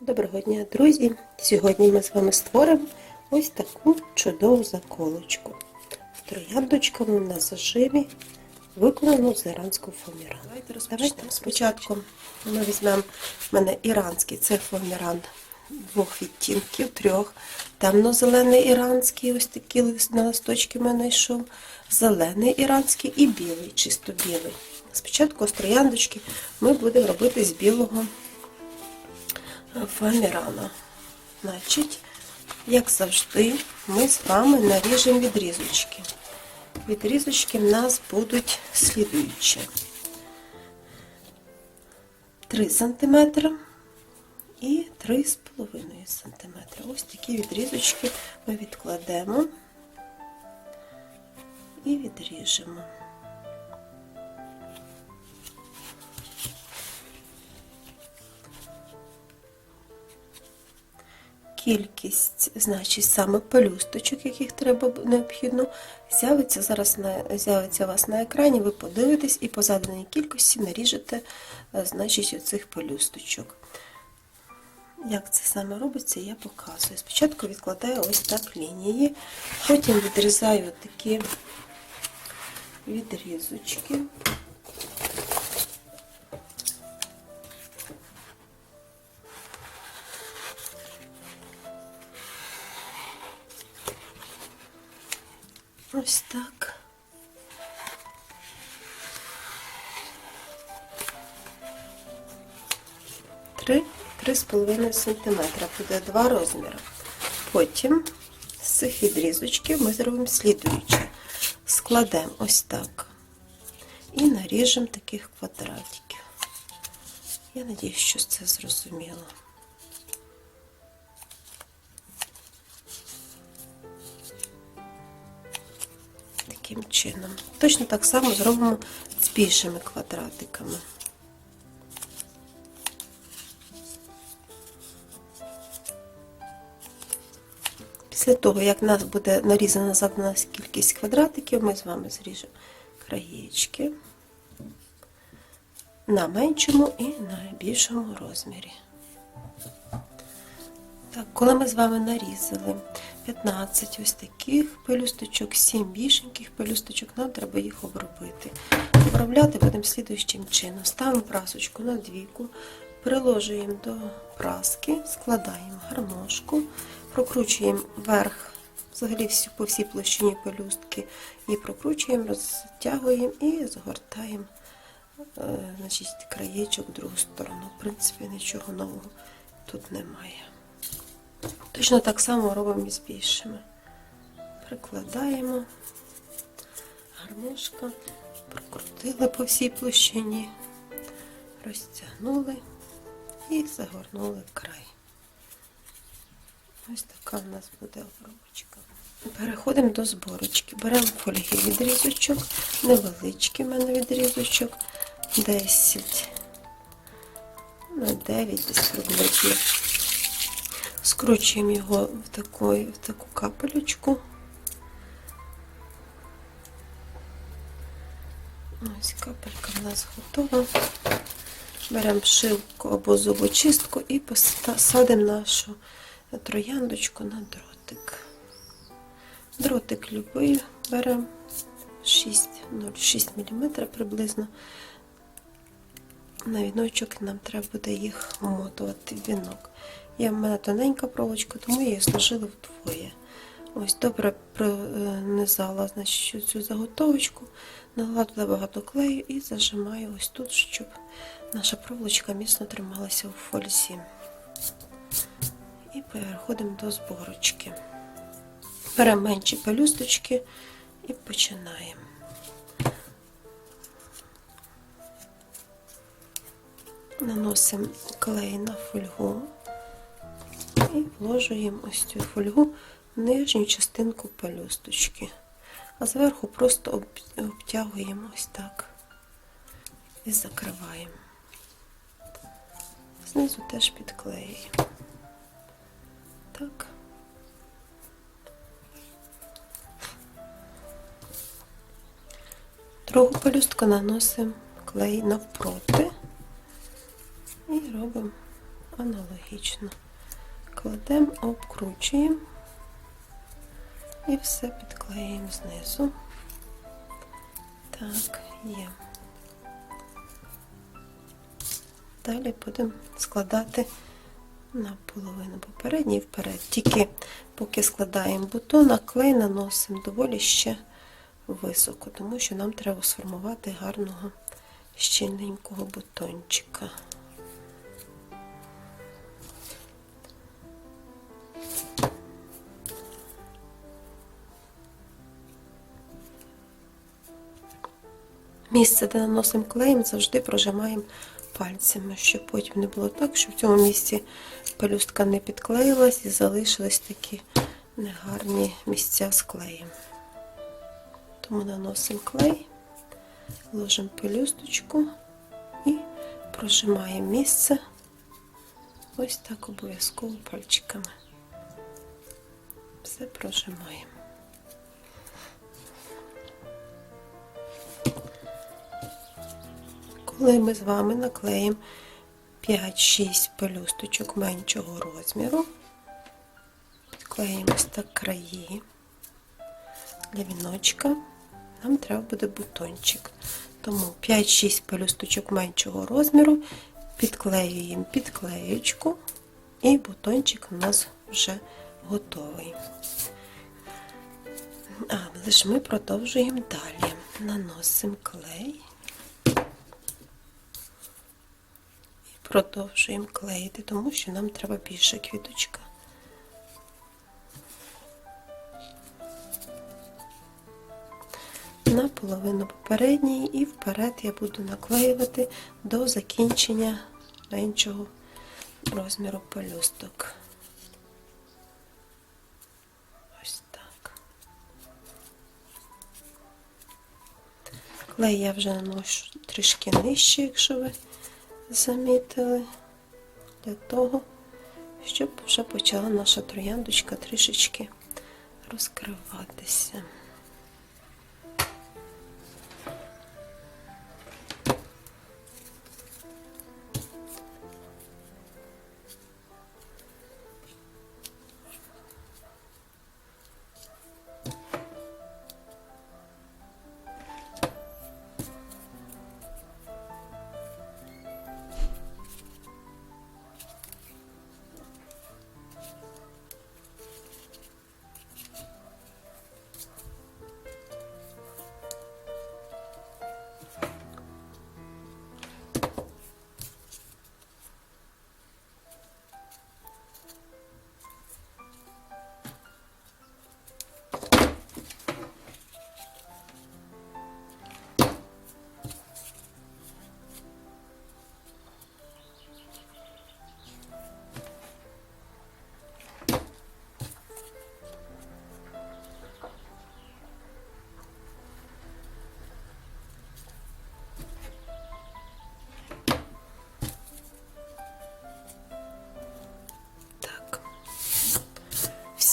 Доброго дня, друзі! Сьогодні ми з вами створимо ось таку чудову заколочку. Трояндочками на зажимі, виконану з іранського фоамірану. Давайте розпочнемо. Спочатку ми візьмемо в мене іранський, це фоаміран двох відтінків, трьох. Темно-зелений іранський, ось такі на листочки в мене йшов, зелений іранський і білий, чисто білий. Спочатку з трояндочки ми будемо робити з білого фоамірана. Значить, як завжди, ми з вами наріжемо відрізочки. Відрізочки в нас будуть слідуючі. 3 см і 3,5 см. Ось такі відрізочки ми відкладемо і відріжемо. Кількість, значить, саме пелюсточок, яких треба необхідно, з'явиться зараз на з'явиться у вас на екрані. Ви подивитесь і по заданій кількості наріжете, е, значить, оцих пелюсточок. Як це саме робиться, я показую. Спочатку відкладаю ось так лінії, потім відрізаю такі відрізочки. Ось так. Три, три з половиною сантиметра. Буде два розміри. Потім з цих відрізочків ми зробимо слідуюче. Складемо ось так. І наріжемо таких квадратиків. Я надіюсь, що це зрозуміло. Чином. Точно так само зробимо з більшими квадратиками. Після того, як в нас буде нарізана задана кількість квадратиків, ми з вами зріжемо краєчки на меншому і на більшому розмірі. Так, коли ми з вами нарізали 15 ось таких пелюсточок, 7 більшеньких пелюсточок, нам треба їх обробити. Обробляти будемо слідуючим чином. Ставимо прасочку на двійку, приложуємо до праски, складаємо гармошку, прокручуємо вверх, взагалі по всій площині пелюстки, і прокручуємо, розтягуємо і згортаємо е, значить, краєчок в другу сторону. В принципі, нічого нового тут немає. Точно так само робимо і з більшими. Прикладаємо гармошка, прокрутили по всій площині, розтягнули і загорнули в край. Ось така в нас буде обробочка. Переходимо до зборочки. Беремо фольги відрізочок, невеличкий в мене відрізочок, 10 на 9 десь приблизно. Скручуємо його в, такої, в таку капелючку. Ось капелька в нас готова. Беремо шилку або зубочистку і посадимо нашу трояндочку на дротик. Дротик любий беремо 6, 0,6 мм приблизно. На віночок нам треба буде їх вмотувати в вінок. Я в мене тоненька проволочка, тому я її сложила вдвоє. Ось добре пронизала значить, цю заготовочку, налила туди багато клею і зажимаю ось тут, щоб наша проволочка міцно трималася у фользі. І переходимо до зборочки. Беремо менші пелюсточки і починаємо. Наносимо клей на фольгу і вложуємо ось цю фольгу в нижню частинку пелюсточки, а зверху просто обтягуємо ось так і закриваємо. Знизу теж підклеюємо. Так. Другу пелюстку наносимо клей навпроти і робимо аналогічно. Кладемо, обкручуємо і все підклеюємо знизу. Так, є. Далі будемо складати на половину попередній вперед. Тільки поки складаємо бутон, клей наносимо доволі ще високо, тому що нам треба сформувати гарного щільненького бутончика. Місце, де наносимо клеєм, завжди прожимаємо пальцями, щоб потім не було так, що в цьому місці пелюстка не підклеїлась і залишились такі негарні місця з клеєм. Тому наносимо клей, ложимо пелюсточку і прожимаємо місце ось так обов'язково пальчиками. Все прожимаємо. Коли ми з вами наклеїмо 5-6 пелюсточок меншого розміру, підклеїмо ось так краї для віночка, нам треба буде бутончик. Тому 5-6 пелюсточок меншого розміру, підклеюємо підклеючку, і бутончик у нас вже готовий. Але ж ми продовжуємо далі. Наносимо клей. Продовжуємо клеїти, тому що нам треба більше квіточка. На половину попередньої і вперед я буду наклеювати до закінчення меншого розміру пелюсток. Клей я вже наношу трішки нижче, якщо ви замітили для того, щоб вже почала наша трояндочка трішечки розкриватися.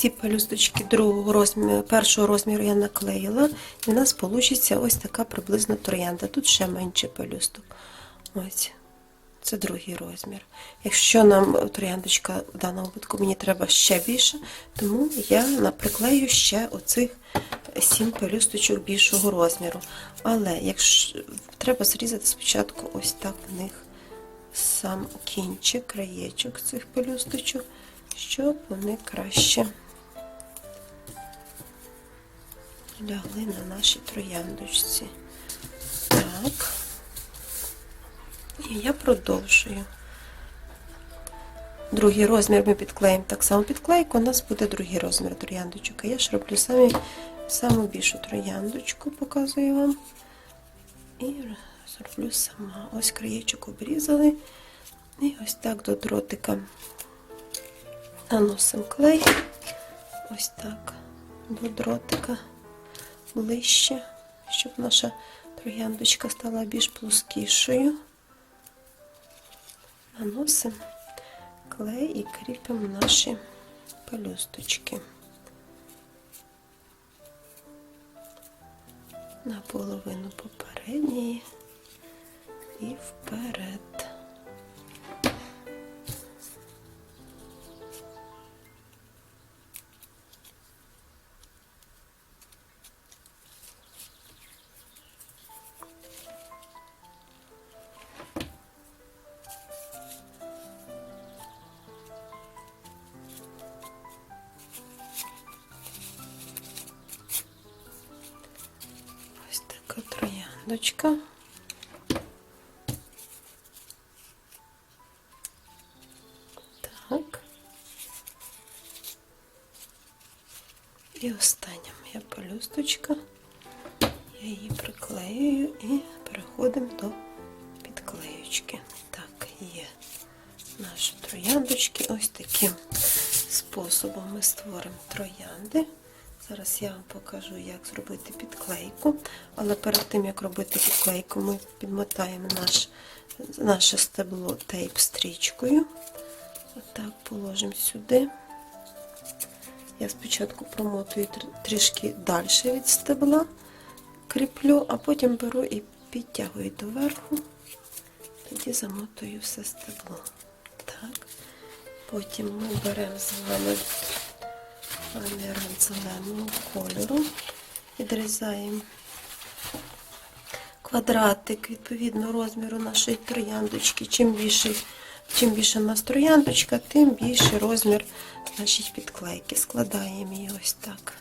Всі пелюсточки другого розміру, першого розміру я наклеїла, і в нас вийде ось така приблизно троянда. Тут ще менше пелюсток. Ось. Це другий розмір. Якщо нам трояндочка в даному випадку мені треба ще більше, тому я наприклею ще оцих сім пелюсточок більшого розміру. Але якщо треба зрізати спочатку ось так в них сам кінчик, краєчок цих пелюсточок, щоб вони краще лягли на нашій трояндочці. Так. І я продовжую. Другий розмір ми підклеїмо так само підклейку, у нас буде другий розмір трояндочок. А я ж роблю самі, саму більшу трояндочку, показую вам. І зроблю сама. Ось краєчок обрізали. І ось так до дротика наносимо клей. Ось так до дротика ближче, щоб наша трояндочка стала більш плоскішою. Наносимо клей і кріпимо наші пелюсточки. На половину попередньої і вперед. Трояндочка. Так. І остання моя пелюсточка. Я її приклеюю і переходимо до підклеючки. Так, є наші трояндочки. Ось таким способом ми створимо троянди. Зараз я вам покажу, як зробити підклейку. Але перед тим, як робити підклейку, ми підмотаємо наш, наше стебло тейп-стрічкою. Отак положимо сюди. Я спочатку промотую трішки далі від стебла, кріплю, а потім беру і підтягую доверху, тоді замотую все стебло. Так. Потім ми беремо з вами фанеру зеленого кольору, відрізаємо квадратик відповідно розміру нашої трояндочки. Чим більше, чим більше у нас трояндочка, тим більший розмір значить, підклейки. Складаємо її ось так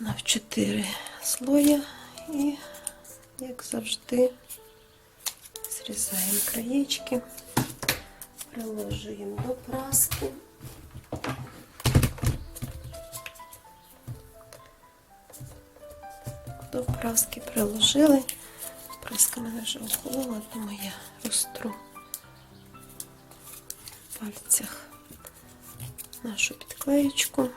на чотири слоя і, як завжди, зрізаємо краєчки, приложуємо до праски. До праски приложили. Праска мене вже охолола, тому я розтру в пальцях нашу підклеєчку.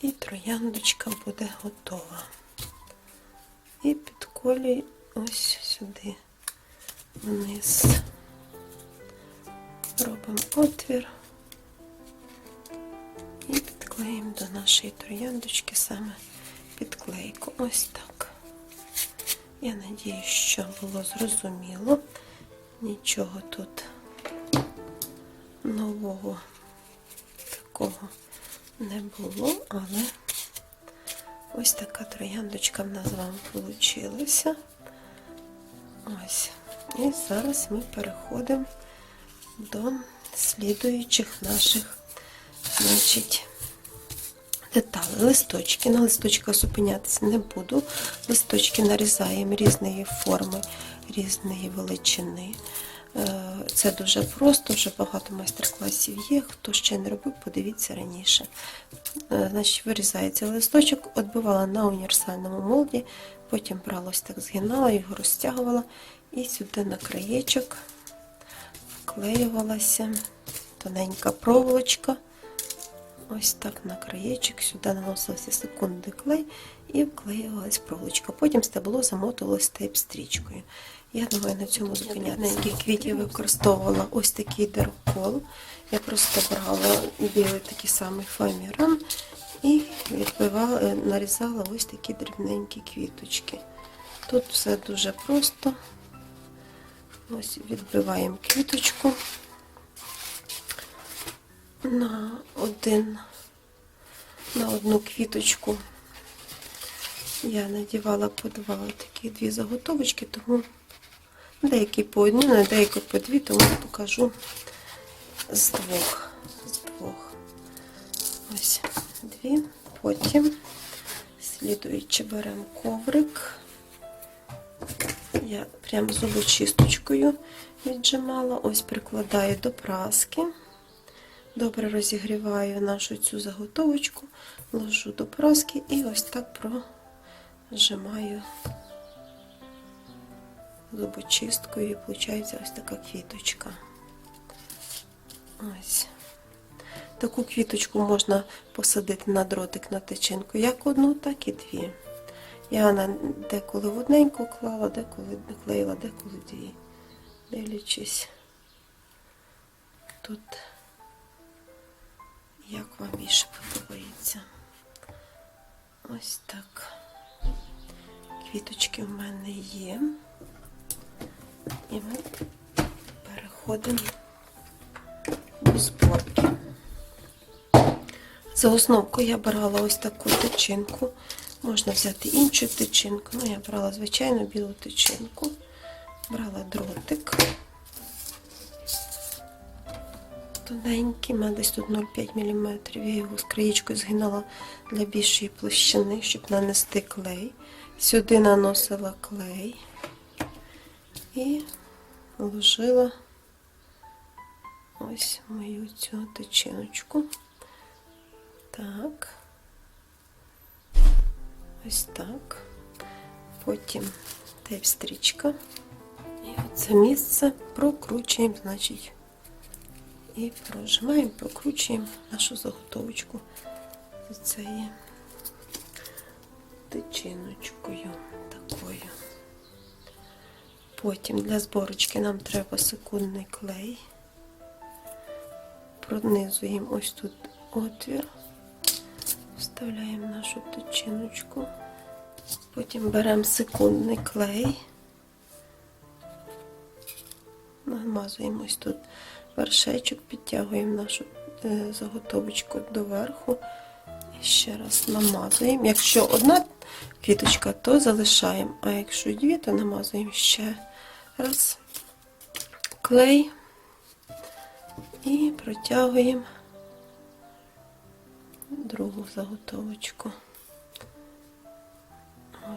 І трояндочка буде готова. І підколюй ось сюди вниз. Робимо отвір і підклеїмо до нашої трояндочки саме підклейку. Ось так. Я надію, що було зрозуміло. Нічого тут нового такого не було, але ось така трояндочка в нас з вами вийшла. Ось. І зараз ми переходимо до слідуючих наших, значить, деталей. Листочки. На листочках зупинятися не буду. Листочки нарізаємо різної форми, різної величини. Е, Це дуже просто, вже багато майстер-класів є. Хто ще не робив, подивіться раніше. Е, Значить, вирізається листочок, відбивала на універсальному молді, потім брала так, згинала, його розтягувала і сюди на краєчок вклеювалася тоненька проволочка. Ось так на краєчок, сюди наносився секунди клей і вклеювалась проволочка. Потім стебло замотувалось тейп-стрічкою. Я думаю, на цьому зупинятися. квітів використовувала ось такий деркол. Я просто брала білий такий самий фоаміран і відбивала, е, нарізала ось такі дрібненькі квіточки. Тут все дуже просто. Ось відбиваємо квіточку на один на одну квіточку. Я надівала по два такі дві заготовочки, тому деякі по одній, на деякі по дві, тому покажу з двох. З двох. Ось дві. Потім слідуючи беремо коврик. Я прям зубочисточкою віджимала, ось прикладаю до праски. Добре розігріваю нашу цю заготовочку, ложу до праски і ось так прожимаю зубочисткою і виходить ось така квіточка. Ось. Таку квіточку можна посадити на дротик на тичинку, як одну, так і дві. Я на деколи в одненьку клала, деколи клеїла, деколи дві. Дивлячись тут, як вам більше подобається. Ось так. Квіточки в мене є. І ми переходимо до зборки. За основку я брала ось таку тичинку. Можна взяти іншу тичинку. Ну, я брала звичайну білу тичинку. Брала дротик. Тоненький, десь тут 0,5 мм. Я його з краєчкою згинала для більшої площини, щоб нанести клей. Сюди наносила клей і вложила ось мою цю тичиночку. Так. Ось так. Потім тейп-стрічка. І це місце прокручуємо, значить, і прожимаємо, прокручуємо нашу заготовочку з цією тичиночкою такою. Потім для зборочки нам треба секундний клей. Пронизуємо ось тут отвір, вставляємо нашу тичиночку. Потім беремо секундний клей, намазуємо ось тут вершечок, підтягуємо нашу е, заготовочку доверху. І ще раз намазуємо. Якщо одна квіточка, то залишаємо, а якщо дві, то намазуємо ще раз клей і протягуємо другу заготовочку.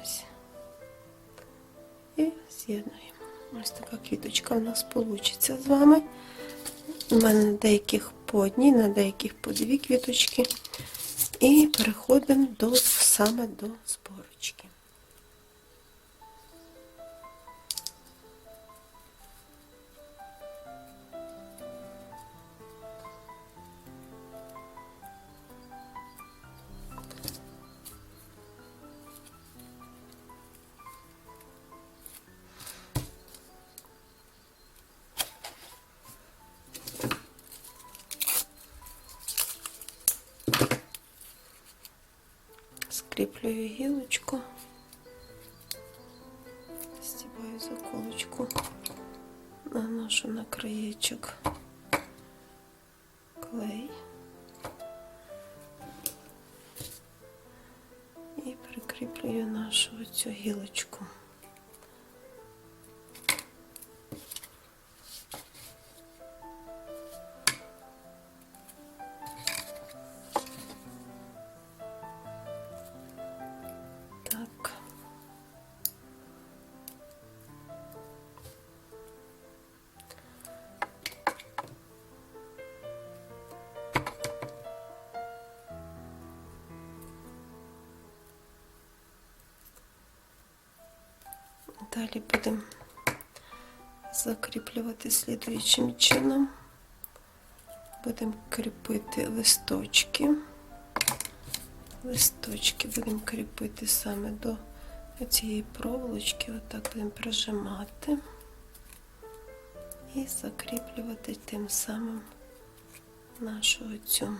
Ось. І з'єднуємо. Ось така квіточка у нас вийде з вами. У мене деяких по одній, на деяких по дві квіточки. І переходимо до, саме до зборочки. Скріплюю гілочку, стібаю заколочку, наношу на краєчок клей. І прикріплюю нашу цю гілочку. Далі будемо закріплювати слідуючим чином. Будемо кріпити листочки. Листочки будемо кріпити саме до цієї проволочки, отак будемо прижимати. І закріплювати тим самим нашу оцю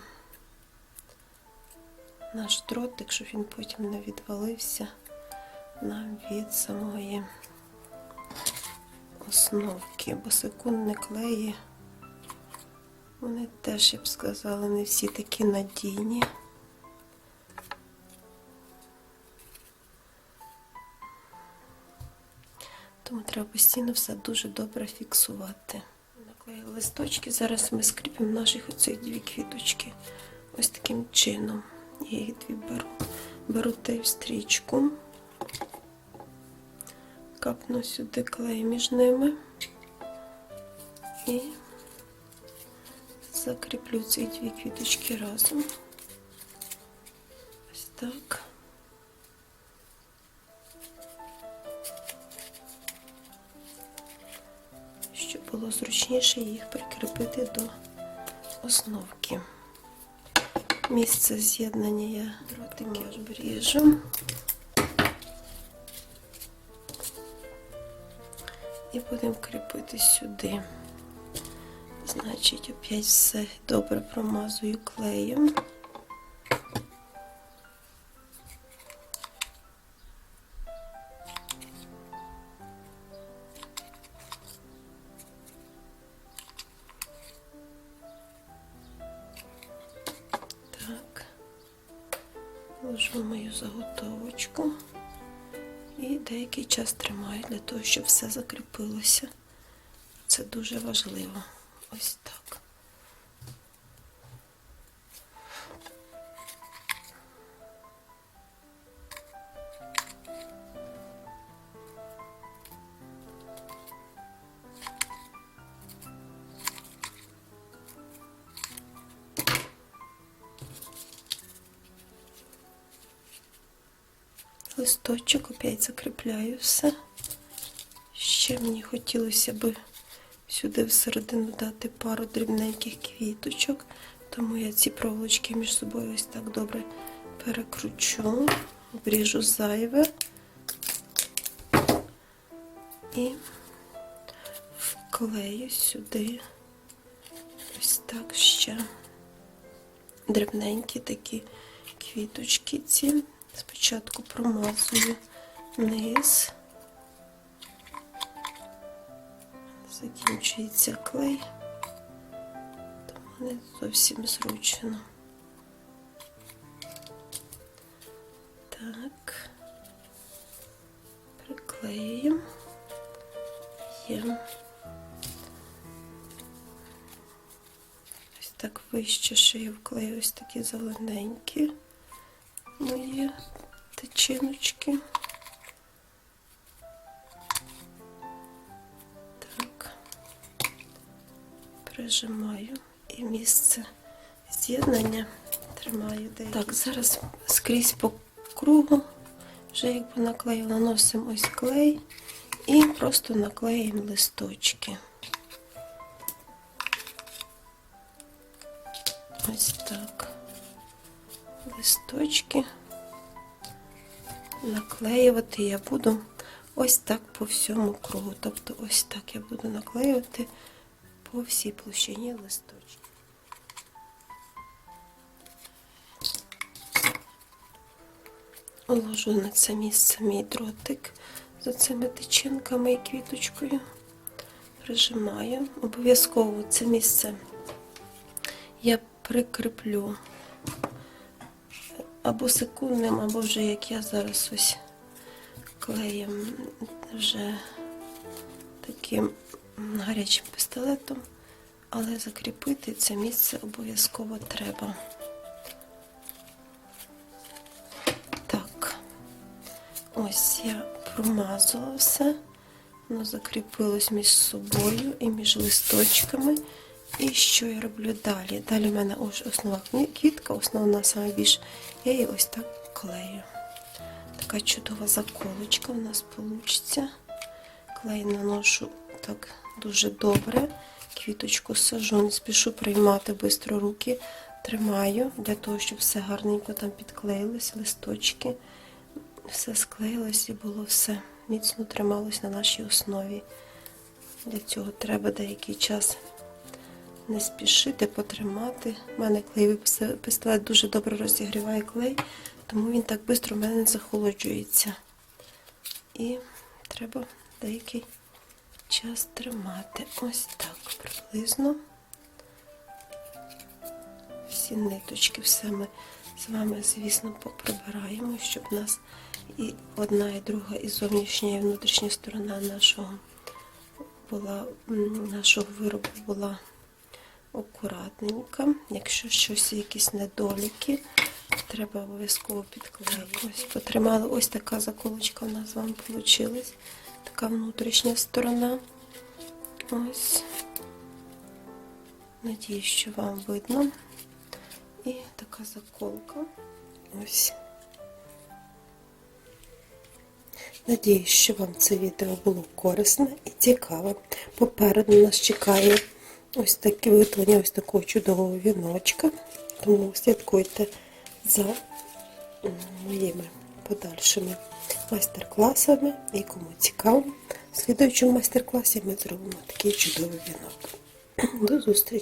наш дротик, щоб він потім не відвалився нам від самої основки, бо секундні клеї, вони теж, я б сказала, не всі такі надійні. Тому треба постійно все дуже добре фіксувати. Наклеїли листочки, зараз ми скріпимо наших оцих дві квіточки. Ось таким чином. Я їх дві беру. Беру тейп стрічку, капну сюди клей між ними і закріплю ці дві квіточки разом. Ось так. щоб було зручніше їх прикріпити до основки. Місце з'єднання я дротики обріжу. І будемо кріпити сюди. Значить, опять все добре промазую клеєм. Так, ложу мою заготовочку і деякий час тримаю для того, щоб все закріпилося. Це дуже важливо. Ось так. Закріпляю все. Ще мені хотілося б сюди всередину дати пару дрібненьких квіточок, тому я ці проволочки між собою ось так добре перекручу, обріжу зайве і вклею сюди ось так ще дрібненькі такі квіточки ці. Спочатку промазую низ. Закінчується клей, тому не зовсім зручно. Так, приклеюємо. Є. Ось так вище шию вклею ось такі зелененькі мої тичиночки. Прижимаю і місце з'єднання тримаю де. Так, зараз скрізь по кругу, вже якби наклеїла, наносимо ось клей і просто наклеїмо листочки. Ось так. Листочки наклеювати я буду ось так по всьому кругу. Тобто ось так я буду наклеювати по всій площині листочки. Ложу на це місце мій дротик з цими тичинками і квіточкою. Прижимаю. Обов'язково це місце я прикріплю або секундним, або вже як я зараз ось клеєм вже таким гарячим пістолетом, але закріпити це місце обов'язково треба. Так, ось я промазала все, воно закріпилось між собою і між листочками. І що я роблю далі? Далі в мене ось основна квітка, основна саме більш, я її ось так клею. Така чудова заколочка у нас вийде. Клей наношу так дуже добре. Квіточку сажу, не спішу приймати швидко руки, тримаю, для того, щоб все гарненько там підклеїлось, листочки. Все склеїлось і було все міцно трималось на нашій основі. Для цього треба деякий час не спішити, потримати. У мене клеєвий пістолет дуже добре розігріває клей, тому він так швидко в мене не захолоджується. І треба деякий час тримати. Ось так приблизно. Всі ниточки, все ми з вами, звісно, поприбираємо, щоб у нас і одна, і друга, і зовнішня, і внутрішня сторона нашого була, нашого виробу була акуратненько. Якщо щось, якісь недоліки, треба обов'язково підклеїти. Ось потримали. Ось така заколочка у нас з вами вийшла. Така внутрішня сторона. Ось. Надіюсь, що вам видно. І така заколка. Ось. Надіюсь, що вам це відео було корисне і цікаве. Попереду нас чекає ось таке виготовлення ось такого чудового віночка. Тому слідкуйте за моїми подальшими майстер-класами. І кому цікаво, в слідуючому майстер-класі ми зробимо такий чудовий вінок. До зустрічі!